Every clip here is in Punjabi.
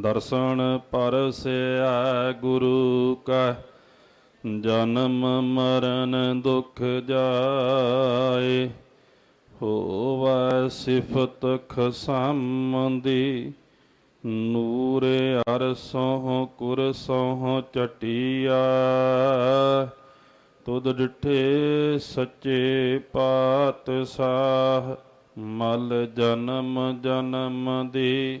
ਦਰਸ਼ਨ ਪਰਸਿਆ ਗੁਰੂ ਕਾ ਜਨਮ ਮਰਨ ਦੁਖ ਜਾਏ, ਹੋਵੈ ਸਿਫਤ ਖਸਮੰਦੀ, ਨੂਰ ਅਰਸੋਂ ਕੁਰਸੋਂ ਚਟਿਆ। ਤੁਧ ਡਿਠੇ ਸੱਚੇ ਪਾਤਸ਼ਾਹ, ਮਲ ਜਨਮ ਜਨਮ ਦੀ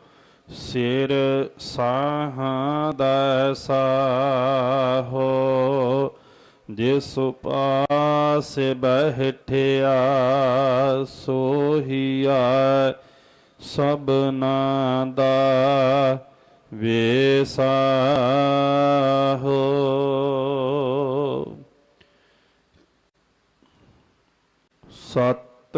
ਸਿਰ ਸਾਹਾਂ ਦਾ ਸਾਹੋ ਜਿਸ ਪਾਸ ਬਹਿਠਿਆ ਸੋਹੀਆ ਸਭਨਾ ਦਾ ਵੇਸਾਹੋ ਸਤ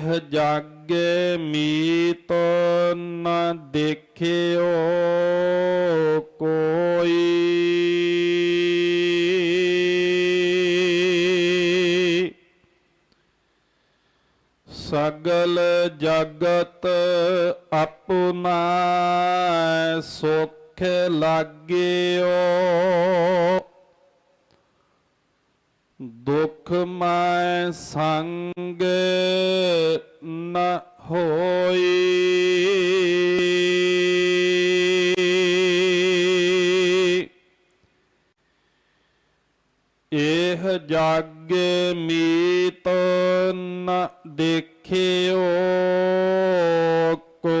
ਇਹ ਜਗ ਮੀਤ ਨ ਦੇਖਿਓ ਕੋਈ। ਸਗਲ ਜਗਤ ਆਪਣਾ ਸੁਖ ਲਾਗਿਓ। ਦੁਖ ਮੈਂ ਸੰਗ ਨ ਹੋਈ। ਇਹ ਜਗ ਮੀਤ ਨ ਦੇਖਿਓ ਕੋ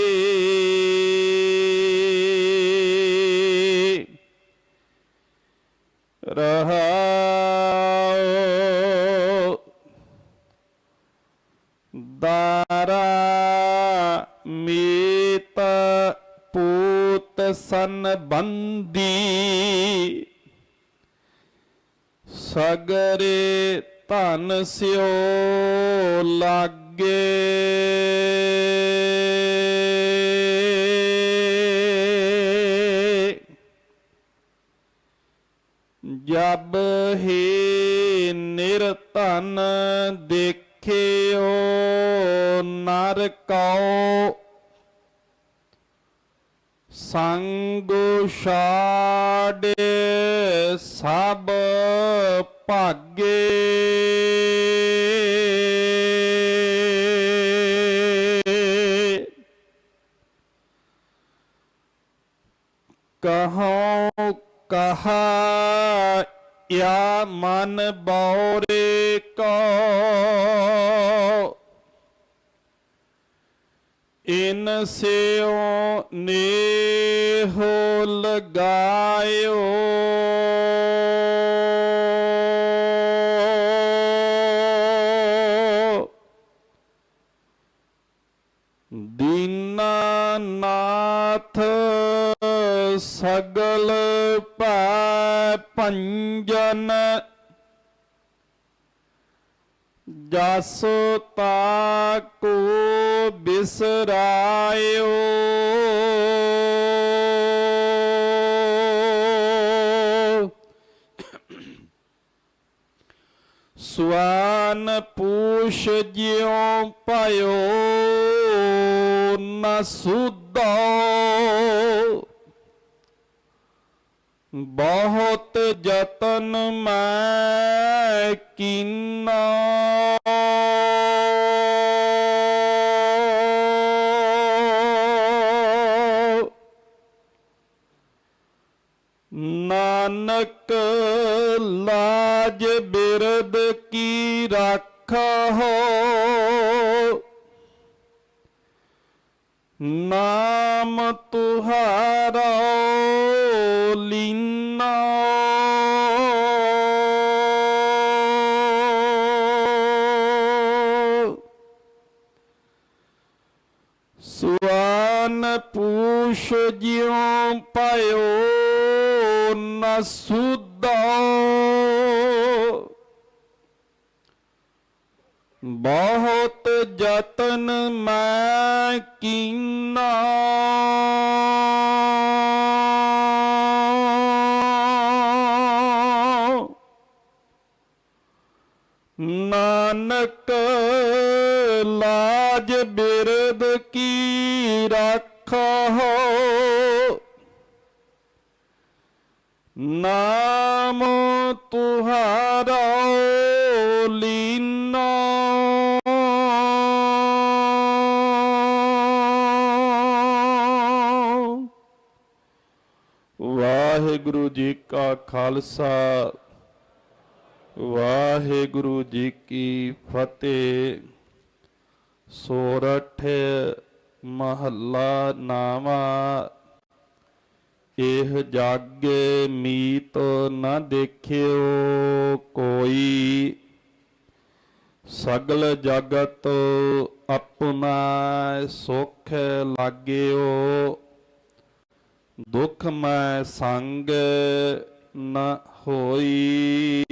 ਦਾਰਾ ਮੀਤ ਪੂਤ ਸੰਬੰਦੀ ਸਗਰੇ ਧਨ ਸਿਓ ਲਾਗੇ। ਜਬ ਹੀ ਨਿਰਧਨ ਦੇਖਿਓ ਨਰ ਕਉ। ਸੰਗ ਛਾੜੇ ਸਭ ਭਾਗੇ। ਕਹਉ ਕਹਾ ਯਾ ਮਨ ਬੌਰੇ ਕੋ ਇਨ ਸਿਓ ਨੇਹੋ ਲਗਾਇਓ ਦੀਨਾਨਾਥ ਸਗਲ ਪੈ ਪੰਜਨ ਜਸ ਤਾ ਕੋ ਬਿਸਰਾਇਓ। ਸੁਆਨ ਪੂਸ਼ ਜਿਉ ਭਇਓ ਨ ਸੁਧੋ। ਬਹੁਤ ਜਤਨ ਮੈਂ ਕੀਨਾ। ਲਾਜ ਬਿਰਦ ਕੀ ਰਾਖਾ ਹੋ? ਨਾਮ ਤੁਹਾਰਾ ਲੀਨਾ। ਸੁਆਨ ਪੂਛ ਜਿਉ ਪਾਇਓ ਨ ਸੁਧੋ ਬਹੁਤ ਯਤਨ ਮੈਂ ਕੀਨਾ। ਨਾਨਕ ਲਾਜ ਬਿਰਦ ਕੀ ਰਾਖਾ। ਹੋ ਨਾਮ ਤੁਹਾਰਾ ਲੀਨਾ। ਜੀ ਕਾ ਖਾਲਸਾ। ਵਾਹਿਗੁਰੂ ਜੀ ਕੀ ਫਤਿਹ। ਸੋਰਠ ਮਹੱਲਾ ਨਾਵਾ। ਇਹ ਜਾਗੇ ਮੀਤ ਨਾ ਦੇਖਿਓ ਕੋਈ। ਸਗਲ ਜਗਤ ਆਪਣਾ ਸੁਖ ਲਾਗਿਓ। ਦੁਖ ਮੈਂ ਸੰਗ ਨ ਹੋਈ।